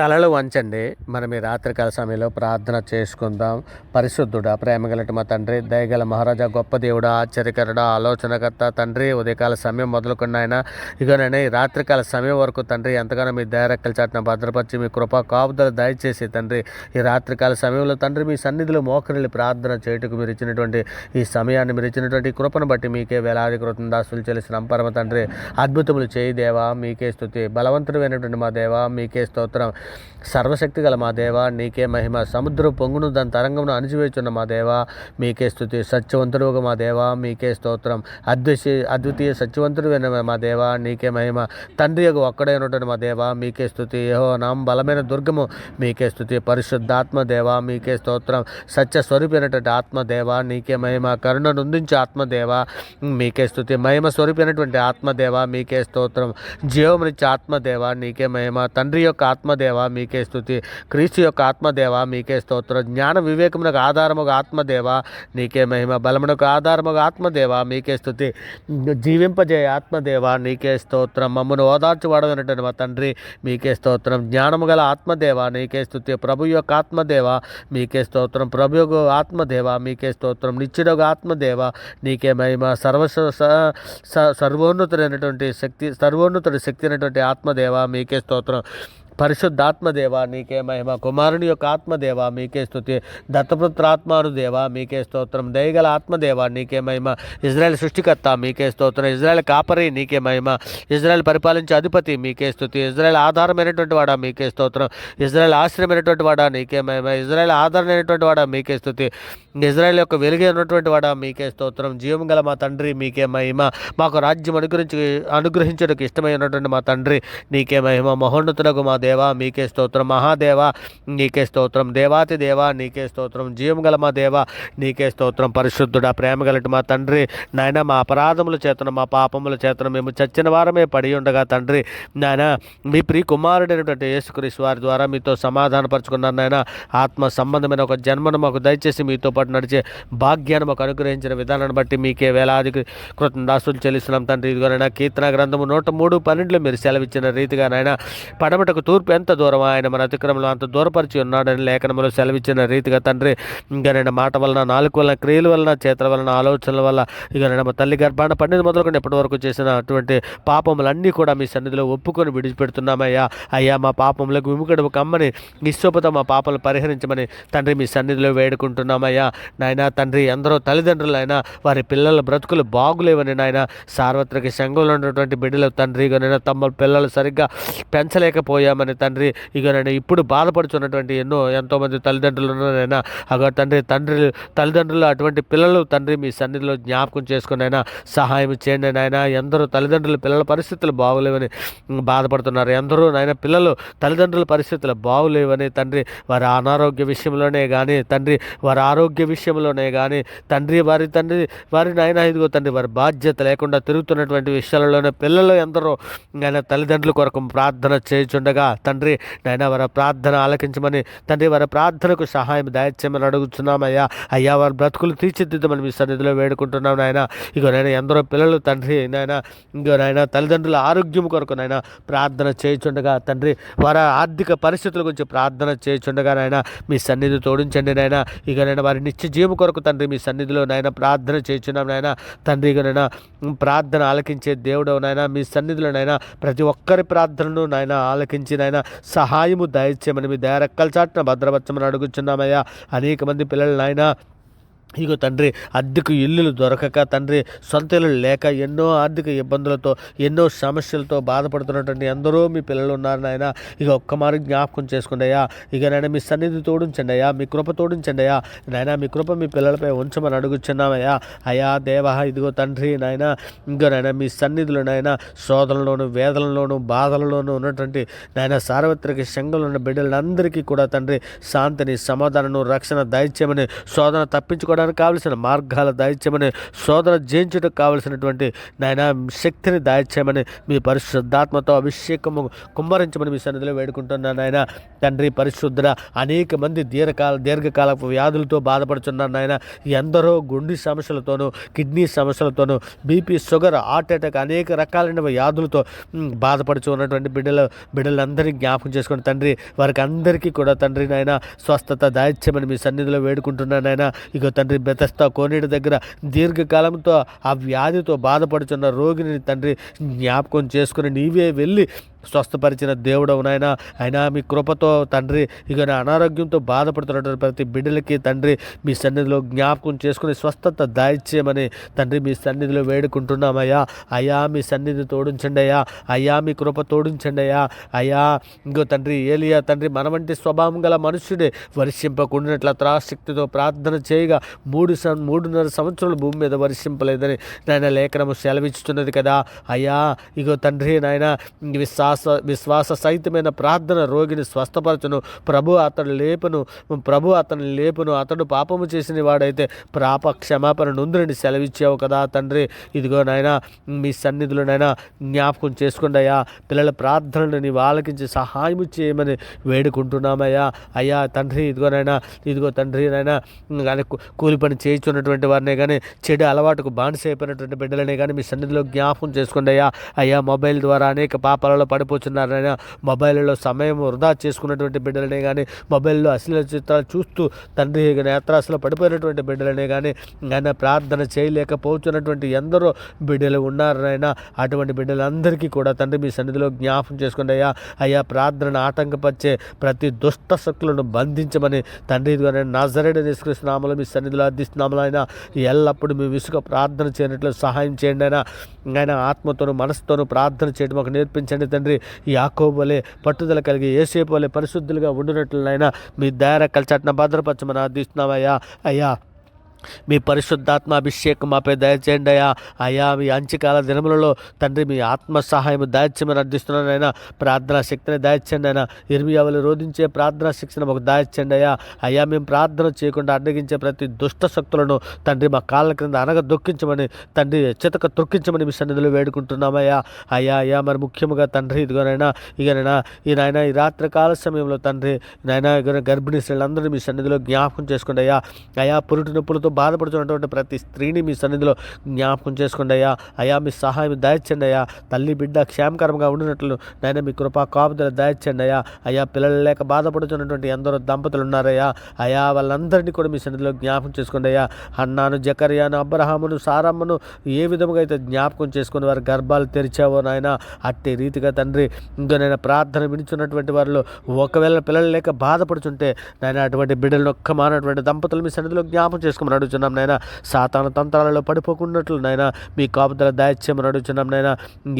తలలు వంచండి. మనం ఈ రాత్రికాల సమయంలో ప్రార్థన చేసుకుందాం. పరిశుద్ధుడా ప్రేమగలటి మా తండ్రి దయగల మహారాజా గొప్ప దేవుడా ఆశ్చర్యకరుడా ఆలోచనకర్త తండ్రి ఉదయకాల సమయం మొదలుకున్న ఆయన ఇక ఈ రాత్రికాల సమయం వరకు తండ్రి ఎంతగానో మీ దయరెక్కల చాటున భద్రపరిచి మీ కృపా కాపుదలు దయచేసి తండ్రి ఈ రాత్రికాల సమయంలో తండ్రి మీ సన్నిధిలో మోకరిల్లి ప్రార్థన చేయుటకు మీరు ఇచ్చినటువంటి ఈ సమయాన్ని మీరు ఇచ్చినటువంటి కృపను బట్టి మీకే వేలాది కృతం దాసులు చెల్లిసిన పరమ తండ్రి అద్భుతములు చేయి దేవా మీకే స్థుతి బలవంతుడైనటువంటి మా దేవా మీకే స్తోత్రం. సర్వశక్తి గల మా దేవా నీకే మహిమ. సముద్రం పొంగును దాని తరంగమును అణిచివేచున్న మా దేవా మీకే స్థుతి సత్యవంతుడుగా మా దేవా మీకే స్తోత్రం. అద్వితీయ అద్వితీయ సత్యవంతుడు మా దేవా నీకే మహిమ. తండ్రి యొక్క ఒక్కడే ఉన్నటువంటి మా దేవా మీకే స్థుతి యహో నాం బలమైన దుర్గము మీకే స్థుతి పరిశుద్ధాత్మ దేవ మీకే స్తోత్రం. సత్య స్వరూపైనటువంటి ఆత్మదేవ నీకే మహిమ. కరుణ నుందించే ఆత్మదేవ మీకే స్థుతి మహిమ స్వరూపైనటువంటి ఆత్మదేవ మీకే స్తోత్రం. జీవమునిచ్చే ఆత్మదేవ నీకే మహిమ. తండ్రి యొక్క ఆత్మదేవ మీకే స్థుతి క్రీస్తు యొక్క ఆత్మదేవ మీకే స్తోత్రం. జ్ఞాన వివేకమునకు ఆధారముగా ఆత్మదేవ నీకే మహిమ బలమునకు ఆధారముగా ఆత్మదేవ మీకే స్థుతి జీవింపజేయ ఆత్మదేవ నీకే స్తోత్రం. మమ్మను ఓదార్చువాడమైనటువంటి మా తండ్రి మీకే స్తోత్రం. జ్ఞానము గల ఆత్మదేవ నీకే స్థుతి ప్రభు యొక్క ఆత్మదేవ మీకే స్తోత్రం. ప్రభు యొక్క ఆత్మదేవ మీకే స్తోత్రం. నిత్యుడొక ఆత్మదేవ నీకే మహిమ. సర్వ స- సర్వోన్నతుడైనటువంటి శక్తి సర్వోన్నతుడి శక్తి అయినటువంటి ఆత్మదేవ మీకే స్తోత్రం. పరిశుద్ధాత్మదేవ నీకే మహిమ. కుమారుని యొక్క ఆత్మదేవ మీకే స్థుతి దత్తపుత్రాత్మానుదేవ మీకే స్తోత్రం. దయగల ఆత్మదేవ నీకే మహిమ. ఇజ్రాయెల్ సృష్టికర్త మీకే స్తోత్రం. ఇజ్రాయెల్ కాపరి నీకే మహిమ. ఇజ్రాయెల్ పరిపాలించే అధిపతి మీకే స్థుతి ఇజ్రాయెల్ ఆధారమైనటువంటి వాడా మీకే స్తోత్రం. ఇజ్రాయెల్ ఆశ్రయమైనటువంటి వాడా నీకే మహిమ. ఇజ్రాయెల్ ఆధారమైనటువంటి వాడా మీకే స్థుతి ఇజ్రాయెల్ యొక్క వెలుగే ఉన్నటువంటి వాడా మీకే స్తోత్రం. జీవం గల మా తండ్రి మీకే మహిమ. మాకు రాజ్యం అనుగ్రహించి అనుగ్రహించడానికి ఇష్టమైనటువంటి మా తండ్రి నీకే మహిమ. మహోన్నతులకు మా దేవ దేవా మీకే స్తోత్రం. మహాదేవా నీకే స్తోత్రం. దేవాతి దేవా నీకే స్తోత్రం. జీవం గల మా దేవా నీకే స్తోత్రం. పరిశుద్ధుడా ప్రేమ గలటి మా తండ్రి. నాయన మా అపరాధముల చేతను మా పాపముల చేతను మేము చచ్చిన వారమే పడి ఉండగా తండ్రి. నాయన మీ ప్రియ కుమారుడైనటువంటి యేసుక్రీస్తు వారి ద్వారా మీతో సమాధానపరచుకున్నాను నాయన. ఆత్మ సంబంధమైన ఒక జన్మను మాకు దయచేసి మీతో పాటు నడిచే భాగ్యాన్ని మాకు అనుగ్రహించిన విధానాన్ని బట్టి మీకే వేలాది కృతం దాసులు చెల్లిస్తున్నాం తండ్రి. ఇదిగోనైనా కీర్తన గ్రంథము నూట మూడు పన్నెండులో మీరు సెలవిచ్చిన రీతిగా నాయన పడమటకు తూర్పు ఎంత దూరం ఆయన మన అతిక్రమంలో అంత దూరపరిచి ఉన్నాడని లేఖనములో సెలవిచ్చిన రీతిగా తండ్రి ఇంకా నేను మాట వలన నాలుగు వలన క్రియల వలన చేతుల వలన ఆలోచనల వల్ల ఇక నేను మా తల్లి గర్భాన పండిన మొదలుకొని ఇప్పటి వరకు చేసిన అటువంటి పాపములన్నీ కూడా మీ సన్నిధిలో ఒప్పుకొని విడిచిపెడుతున్నామయ్యా. అయ్యా మా పాపములకు విముఖడు కమ్మని నిశ్చోపత మా పాపలు పరిహరించమని తండ్రి మీ సన్నిధిలో వేడుకుంటున్నామయ్యా. నాయన తండ్రి ఎందరో తల్లిదండ్రులైనా వారి పిల్లల బ్రతుకులు బాగులేవని నాయన సార్వత్రిక సంఘంలో ఉన్నటువంటి బిడ్డలు తండ్రి నేను తమ పిల్లలు సరిగ్గా పెంచలేకపోయాము పెంచలేకపోయామని తండ్రి ఇక నేను ఇప్పుడు బాధపడుచున్నటువంటి ఎన్నో ఎంతోమంది తల్లిదండ్రులు ఉన్నారైనా అగో తండ్రి తండ్రి తల్లిదండ్రులు అటువంటి పిల్లలు తండ్రి మీ సన్నిధిలో జ్ఞాపకం చేసుకునైనా సహాయం చేయండి నాయన. ఎందరో తల్లిదండ్రులు పిల్లల పరిస్థితులు బాగోలేవని బాధపడుతున్నారు. ఎందరో నాయన పిల్లలు తల్లిదండ్రుల పరిస్థితులు బాగులేవని తండ్రి వారి అనారోగ్య విషయంలోనే కానీ తండ్రి వారి ఆరోగ్య విషయంలోనే కానీ తండ్రి వారి తండ్రి వారి నాయన ఇదిగో తండ్రి వారి బాధ్యత లేకుండా తిరుగుతున్నటువంటి విషయాలలోనే పిల్లలు ఎందరో ఆయన తల్లిదండ్రుల కొరకు ప్రార్థన చేయుచుండగా తండ్రి నాయన వారి ప్రార్థన ఆలకించమని తండ్రి వారి ప్రార్థనకు సహాయం దయచేయమని అడుగుతున్నామయ్యా అయ్యా వారి బ్రతుకులు తీర్చిదిద్దమని మీ సన్నిధిలో వేడుకుంటున్నాం నాయన. ఇగో నాయన ఎందరో పిల్లలు తండ్రి నాయన ఇంకో నాయన తల్లిదండ్రుల ఆరోగ్యం కొరకు నాయన ప్రార్థన చేయుచుండగా తండ్రి వారి ఆర్థిక పరిస్థితుల గురించి ప్రార్థన చేయుచుండగా నాయన మీ సన్నిధి తోడించండి నాయన. ఇక నేను వారి నిత్య జీవం కొరకు తండ్రి మీ సన్నిధిలో నాయన ప్రార్థన చేయుచున్నాం నాయన. తండ్రి ఇక ప్రార్థన ఆలకించే దేవుడు నాయన. మీ సన్నిధిలో నాయన ప్రతి ఒక్కరి ప్రార్థనను నాయన ఆలకించి నాయన సహాయము దయచేయమని మీ దయరెక్కల చాటున భద్రపరచమని అడుగుచున్నామయ్యా. అనేక మంది పిల్లలు నాయన ఇగో తండ్రి అద్దెకు ఇల్లులు దొరకక తండ్రి సొంత ఇల్లు లేక ఎన్నో ఆర్థిక ఇబ్బందులతో ఎన్నో సమస్యలతో బాధపడుతున్నటువంటి ఎందరో మీ పిల్లలు ఉన్నారు నాయన. ఇక ఒక్క మారు జ్ఞాపకం చేసుకోండి అయ్యా. ఇక నాయన మీ సన్నిధి తోడించండి అయ్యా. మీ కృప తోడించండి అయ్యా. నాయన మీ కృప మీ పిల్లలపై ఉంచమని అడుగుచున్నామయ్యా అయ్యా. దేవ ఇదిగో తండ్రి నాయన. ఇంకా నాయన మీ సన్నిధిలో నాయన శోధనలోను వేదనలోను బాధలలోను ఉన్నటువంటి నాయన సార్వత్రిక సంఘంలో ఉన్న బిడ్డలందరికీ కూడా తండ్రి శాంతిని సమాధానను రక్షణ దయచేయమని శోధన తప్పించుకోవడం నడవడానికి కావలసిన మార్గాల దాయిత్యమని శోధన జయించుటకు కావలసినటువంటి నాయన శక్తిని దాయిత్యమని మీ పరిశుద్ధాత్మతో అభిషేకము కుమ్మరించమని మీ సన్నిధిలో వేడుకుంటున్నాను నాయన. తండ్రి పరిశుద్ధుడ అనేక మంది దీర్ఘకాల దీర్ఘకాలపు వ్యాధులతో బాధపడుతున్నారు నాయన. ఎందరో గుండె సమస్యలతోనూ కిడ్నీ సమస్యలతోనూ బీపీ షుగర్ హార్ట్ అటాక్ అనేక రకాలైన వ్యాధులతో బాధపడుచు ఉన్నటువంటి బిడ్డలు బిడ్డలందరినీ జ్ఞాపకం చేసుకుని తండ్రి వారికి అందరికీ కూడా తండ్రి నాయన స్వస్థత దాయిత్యమని మీ సన్నిధిలో వేడుకుంటున్నాను నాయన. ఇక తండ్రి బెతస్తా కోనేటి దగ్గర దీర్ఘకాలంతో ఆ వ్యాధితో బాధపడుతున్న రోగిని తండ్రి జ్ఞాపకం చేసుకుని నీవే వెళ్ళి స్వస్థపరిచిన దేవుడవు నాయన. అయినా మీ కృపతో తండ్రి ఇక నా అనారోగ్యంతో బాధపడుతున్నటువంటి ప్రతి బిడ్డలకి తండ్రి మీ సన్నిధిలో జ్ఞాపకం చేసుకుని స్వస్థత దాయిచ్చేయమని తండ్రి మీ సన్నిధిలో వేడుకుంటున్నామయ్యా. అయ్యా మీ సన్నిధి తోడించండి అయ్యా. అయ్యా మీ కృప తోడించండి అయ్యా. అయ్యా ఇంకో తండ్రి ఏలియా తండ్రి మన వంటి స్వభావం గల మనుష్యుడే వర్షింపకుండినట్ల త్రాశక్తితో ప్రార్థన చేయగా మూడు సం మూడున్నర సంవత్సరాలు భూమి మీద వర్షింపలేదని నాయన లేఖనము సెలవిస్తున్నది కదా. అయ్యా ఇగో తండ్రి నాయన విశ్వాస విశ్వాస సహితమైన ప్రార్థన రోగిని స్వస్థపరచును. ప్రభు అతడు లేపును ప్రభు అతని లేపును అతడు పాపము చేసిన వాడైతే పాప క్షమాపణ నొందుని సెలవిచ్చావు కదా తండ్రి. ఇదిగో నాయన మీ సన్నిధిలో నాయన జ్ఞాపకం చేసుకోండి అయ్యా. పిల్లల ప్రార్థనలు నీవు ఆలకించి సహాయం చేయమని వేడుకుంటున్నామయ్యా. అయ్యా తండ్రి ఇదిగో నాయన ఇదిగో తండ్రి నాయన కానీ కూలి పని చేయించున్నటువంటి వారినే కానీ చెడు అలవాటుకు బానిస అయిపోయినటువంటి బిడ్డలనే కానీ మీ సన్నిధిలో జ్ఞాపకం చేసుకోండి అయ్యా. అయ్యా మొబైల్ ద్వారా అనేక పాపాలలో పడిపోతున్నారనైనా మొబైల్లో సమయం వృధా చేసుకున్నటువంటి బిడ్డలనే కానీ మొబైల్లో అశ్లీల చిత్రాలు చూస్తూ తండ్రి నేత్రాసలో పడిపోయినటువంటి బిడ్డలనే కానీ ఆయన ప్రార్థన చేయలేకపోతున్నటువంటి ఎందరో బిడ్డలు ఉన్నారనైనా అటువంటి బిడ్డలందరికీ కూడా తండ్రి మీ సన్నిధిలో జ్ఞాపకం చేసుకోండి అయ్యా. అయ్యా ప్రార్థనను ఆటంకపరిచే ప్రతి దుష్ట శక్తులను బంధించమని తండ్రి నజరేడు నిష్కృష్ణనామలు మీ సన్నిధిలో అర్థిస్తున్నాములు ఆయన ఎల్లప్పుడూ మీ విసుగ ప్రార్థన చేయనట్లు సహాయం చేయండి అయినా ఆయన ఆత్మతోను మనసుతోను ప్రార్థన చేయడం మాకు నేర్పించండి తండ్రి. తండ్రి యాకోబలే పట్టుదల కలిగి ఏసేపు వలె పరిశుద్ధులుగా ఉండినట్లయినా మీ దయారక్కల కలిచట్న భద్రపరచమని అర్థిస్తున్నామయ్యా అయ్యా మీ పరిశుద్ధాత్మ అభిషేకం మాపై దయచేయండి అయ్యా. అయ్యా మీ అంచకాల దినములలో తండ్రి మీ ఆత్మ సహాయం దయచేయమని అర్థిస్తున్నాను అయినా ప్రార్థనా శక్తిని దయచేయండి అయినా ఇర్మియావలు రోధించే ప్రార్థనా శిక్షణ మాకు దయచేయండి అయ్యా. అయ్యా మేము ప్రార్థన చేయకుండా అడ్డగించే ప్రతి దుష్ట శక్తులను తండ్రి మా కాళ్ళ క్రింద అనగ దొక్కించమని తండ్రి చితక తొక్కించమని మీ సన్నిధిలో వేడుకుంటున్నామయ్యా అయ్యా. అయ్యా మరి ముఖ్యముగా తండ్రి ఇదిగోనైనా ఇకనైనా ఈ నాయన ఈ రాత్రి కాల సమయంలో తండ్రి నాయన ఇక గర్భిణీ స్త్రీలందరూ మీ సన్నిధిలో జ్ఞాపకం చేసుకోండి అయ్యా. అయా పురుటి నొప్పులతో బాధపడుతున్నటువంటి ప్రతి స్త్రీని మీ సన్నిధిలో జ్ఞాపకం చేసుకోండి అయ్యా. అయా మీ సహాయం దయచండి అయ్యా. తల్లి బిడ్డ క్షేమకరంగా ఉండినట్లు నాయన మీ కృపా కాపుదలు దయచండి అయ్యా. అయ్యా పిల్లలు లేక బాధపడుతున్నటువంటి ఎందరో దంపతులు ఉన్నారయ్యా. అయా వాళ్ళందరినీ కూడా మీ సన్నిధిలో జ్ఞాపకం చేసుకోండి అయ్యా. అన్నాను జకర్యాను అబ్రహామును సారమ్మను ఏ విధముగా అయితే జ్ఞాపకం చేసుకుని వారి గర్భాలు తెరిచావో నాయన అట్టి రీతిగా తండ్రి ఇంకో నేను ప్రార్థన వినిచున్నటువంటి వారిలో ఒకవేళ పిల్లలు లేక బాధపడుతుంటే నాయన అటువంటి బిడ్డలను ఒక్క మానటువంటి దంపతులు మీ సన్నిధిలో జ్ఞాపకం చేసుకోమని అడుగుతున్నాం నాయన. సాతాన తంత్రాలలో పడిపోకున్నట్లు నాయన. మీ కాపుదల దాయిత్యమని అడుగుతున్నాం నాయన.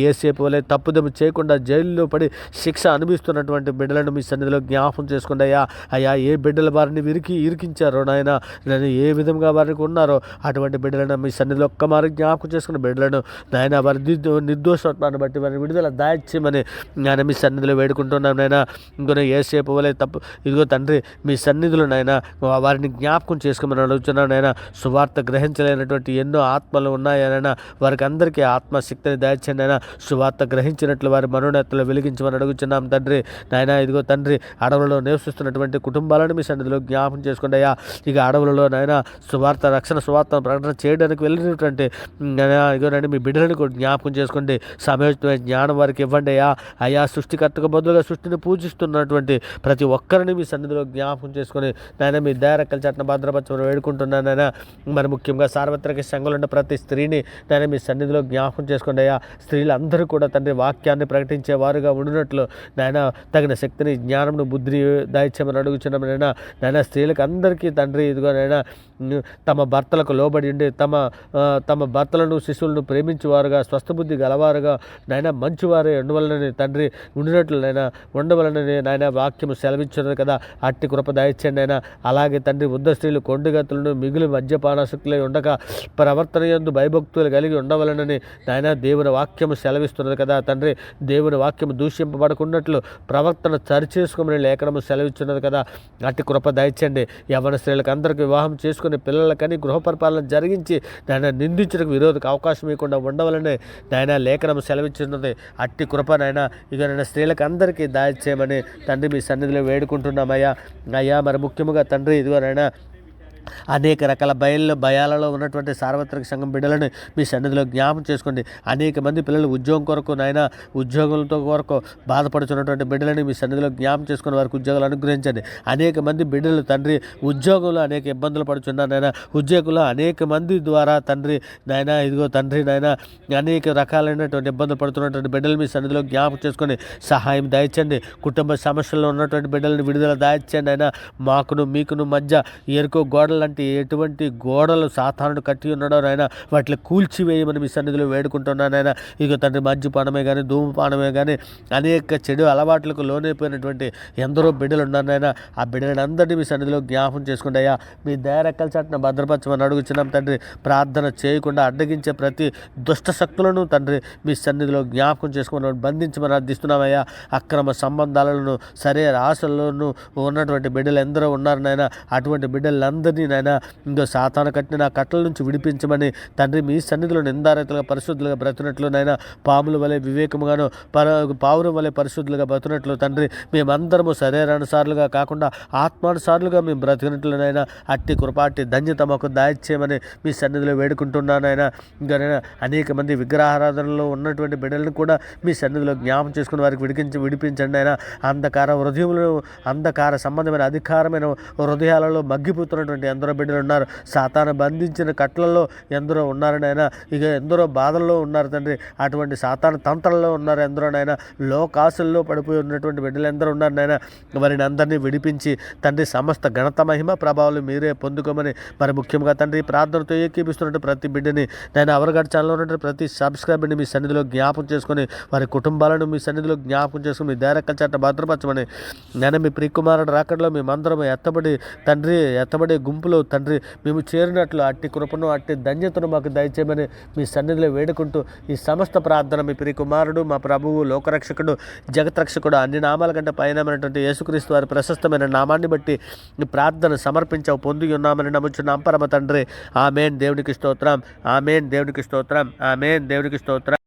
ఏసేపు వలె తప్పుదము చేయకుండా జైల్లో పడి శిక్ష అనుభవిస్తున్నటువంటి బిడ్డలను మీ సన్నిధిలో జ్ఞాపం చేసుకోండి అయ్యా. అయ్యా ఏ బిడ్డల వారిని విరికి ఇరికించారో నాయన. నేను ఏ విధంగా వారికి ఉన్నారో అటువంటి బిడ్డలను మీ సన్నిధిలో ఒక్క మారి జ్ఞాపకం చేసుకున్న బిడ్డలను నాయన వారి నిర్దో నిర్దోషత్వాన్ని బట్టి వారి విడుదల దాయిత్యమని నేను మీ సన్నిధిలో వేడుకుంటున్నాను నాయన. ఇంకో ఏసేపు వలె తప్పు ఇదిగో తండ్రి మీ సన్నిధిలో నాయన వారిని జ్ఞాపకం చేసుకోమని అడుగుతున్నాను నాయన. సువార్త గ్రహించలేనటువంటి ఎన్నో ఆత్మలు ఉన్నాయనైనా వారికి అందరికీ ఆత్మశక్తిని దాయిచ్చండి అయినా సువార్త గ్రహించినట్లు వారి మనోనేతలు వెలిగించమని అడుగుతున్నాం తండ్రి. నాయన ఇదిగో తండ్రి అడవులలో నివసిస్తున్నటువంటి కుటుంబాలను మీ సన్నిధిలో జ్ఞాపకం చేసుకోండి అయ్యా. ఇక అడవులలో నాయన సువార్త రక్షణ సువార్త ప్రకటన చేయడానికి వెళ్ళినటువంటి ఇదిగోనండి మీ బిడ్డలను కూడా జ్ఞాపకం చేసుకోండి. సమయోచితమైన జ్ఞానం వారికి ఇవ్వండి అయ్యా. అయ్యా సృష్టికర్తకు బదులుగా సృష్టిని పూజిస్తున్నటువంటి ప్రతి ఒక్కరిని మీ సన్నిధిలో జ్ఞాపకం చేసుకొని నాయన మీ దయారక్కల చట్టం భద్రపరచమని వేడుకుంటున్నాను నాయన మరి ముఖ్యంగా సార్వత్రిక సంఘంలో ఉన్న ప్రతి స్త్రీని నాయన మీ సన్నిధిలో జ్ఞాపకం చేసుకోండి అయ్యా. స్త్రీలందరూ కూడా తండ్రి వాక్యాన్ని ప్రకటించేవారుగా ఉండినట్లు. నాయన తగిన శక్తిని జ్ఞానంను బుద్ధిని దాయిత్యమని అడుగుచున్నాం నాయన. నాయన స్త్రీలకు అందరికీ తండ్రి ఇదిగో నాయన. తమ భర్తలకు లోబడి ఉండి తమ తమ భర్తలను శిశువులను ప్రేమించేవారుగా స్వస్థబుద్ధి గలవారుగా నాయన మంచివారే ఉండవలనని తండ్రి ఉండినట్లు నాయన ఉండవలనని నాయన వాక్యము సెలవిచ్చినది కదా. అట్టి కృప దయచండి ఆయన అలాగే తండ్రి వృద్ధ స్త్రీలు కొండగతులను మిగులు మద్యపానాసక్తులై ఉండక ప్రవర్తన యందు భయభక్తులు కలిగి ఉండవలనని నాయన దేవుని వాక్యము సెలవిస్తున్నది కదా. తండ్రి దేవుని వాక్యము దూషింపబడకున్నట్లు ప్రవర్తన సరిచేసుకోమని లేఖనము సెలవిస్తున్నది కదా. అట్టి కృప దయచండి యవన స్త్రీలకు అందరికీ వివాహం చేసుకుని పిల్లలకని గృహ పరిపాలన జరిగించి నాయన నిందించడానికి విరోధకు అవకాశం ఇవ్వకుండా ఉండవాలని నాయన లేఖనం సెలవిచ్చినది. అట్టి కృప నాయన ఇక నేను స్త్రీలకు అందరికీ దాయచేయమని తండ్రి మీ సన్నిధిలో వేడుకుంటున్నామయ్యా అయ్యా. మరి ముఖ్యముగా తండ్రి ఇదిగో నాయన అనేక రకాల భయాల్లో భయాలలో ఉన్నటువంటి సార్వత్రిక సంఘం బిడ్డలను మీ సన్నిధిలో జ్ఞాపం చేసుకోండి. అనేక మంది పిల్లలు ఉద్యోగం కొరకు నాయన ఉద్యోగులతో కొరకు బాధపడుతున్నటువంటి బిడ్డలని మీ సన్నిధిలో జ్ఞాపం చేసుకుని వారికి ఉద్యోగాలు అనుగ్రహించండి. అనేక మంది బిడ్డలు తండ్రి ఉద్యోగంలో అనేక ఇబ్బందులు పడుతున్నారు నాయన. ఉద్యోగులు అనేక మంది ద్వారా తండ్రి నాయన ఇదిగో తండ్రి నాయన అనేక రకాలైనటువంటి ఇబ్బందులు పడుతున్నటువంటి బిడ్డలు మీ సన్నిధిలో జ్ఞాపకం చేసుకొని సహాయం దాయించండి. కుటుంబ సమస్యల్లో ఉన్నటువంటి బిడ్డలను విడుదల దాయించండి అయినా మాకును మీకును మధ్య ఎరుకో లాంటి ఎటువంటి గోడలు సాధారణ కట్టి ఉన్నాడో నాయన వాటిని కూల్చివేయమని మీ సన్నిధిలో వేడుకుంటున్నాను నాయన. ఇక తండ్రి మద్యపానమే కానీ ధూమపానమే కానీ అనేక చెడు అలవాట్లకు లోనైపోయినటువంటి ఎందరో బిడ్డలు ఉన్నారు నాయన. ఆ బిడ్డలను అందరినీ మీ సన్నిధిలో జ్ఞాపం చేసుకుంటాయా మీ దయరెక్కల చాటున భద్రపరచమని అడుగుచున్నాం తండ్రి. ప్రార్థన చేయకుండా అడ్డగించే ప్రతి దుష్ట శక్తులను తండ్రి మీ సన్నిధిలో జ్ఞాపకం చేసుకుని బంధించమని అర్థిస్తున్నామయ్యా అక్రమ సంబంధాలను సరే ఆశల్లోనూ ఉన్నటువంటి బిడ్డలు ఎందరో ఉన్నారు నాయన. అటువంటి బిడ్డలందరినీ నాయన. ఇంకో సాతాన కట్టిన ఆ కట్టల నుంచి విడిపించమని తండ్రి మీ సన్నిధిలో నిందారతులుగా పరిశుద్ధులుగా బ్రతునట్లు నాయన. పాముల వలె వివేకముగాను పర పావురం వలె పరిశుద్ధులుగా బ్రతునట్లు తండ్రి. మేమందరము శరీరానుసారులుగా కాకుండా ఆత్మానుసారులుగా మేము బ్రతికినట్లునైనా అట్టి కృపాటి ధన్యత మాకు దాయిచ్చేయమని మీ సన్నిధిలో వేడుకుంటున్నానైనా ఇంకా అనేక మంది విగ్రహారాధనలో ఉన్నటువంటి బిడ్డలను కూడా మీ సన్నిధిలో జ్ఞాపం చేసుకుని వారికి విడిపించి విడిపించండి అయినా అంధకార హృదయములు అంధకార సంబంధమైన అధికారమైన హృదయాలలో మగ్గిపోతున్నటువంటి ఎందరో బిడ్డలు ఉన్నారు. సాతాను బంధించిన కట్లలో ఎందరో ఉన్నారనైనా ఇక ఎందరో బాధల్లో ఉన్నారు తండ్రి. అటువంటి సాతాను తంత్రంలో ఉన్నారు ఎందరోనైనా లోకాశల్లో పడిపోయి ఉన్నటువంటి బిడ్డలు ఎందరో ఉన్నారు నాయన. వారిని అందరినీ విడిపించి తండ్రి సమస్త ఘనత మహిమ ప్రభావాలు మీరే పొందుకోమని మరి ముఖ్యంగా తండ్రి ప్రార్థనతో ఏకీపిస్తున్నట్టు ప్రతి బిడ్డని నేను అవరగడ్ ఛానల్లో ఉన్నటువంటి ప్రతి సబ్స్క్రైబర్ని మీ సన్నిధిలో జ్ఞాపకం చేసుకొని వారి కుటుంబాలను మీ సన్నిధిలో జ్ఞాపకం చేసుకుని మీ దేరక్కల చట్ట భద్రపరచమని నేను మీ ప్రియకుమారుడు రాకడలో మేమందరం ఎత్తబడి తండ్రి ఎత్తబడే గుంపులో తండ్రి మేము చేరినట్లు అట్టి కృపను అట్టి ధన్యతను మాకు దయచేయమని మీ సన్నిధిలో వేడుకుంటూ ఈ సమస్త ప్రార్థన మీ ప్రియకుమారుడు మా ప్రభువు లోకరక్షకుడు జగత్రక్షకుడు అన్ని నామాల కంటే పైనమైనటువంటి యేసుక్రీస్తు వారి ప్రశస్తమైన నామాన్ని బట్టి ప్రార్థన సమర్పించావు పొంది ఉన్నామని నమ్ముచున్నాం. పరమ తండ్రి ఆమెన్. దేవునికి స్తోత్రం. ఆమెన్. దేవునికి స్తోత్రం. ఆమెన్. దేవునికి స్తోత్రం.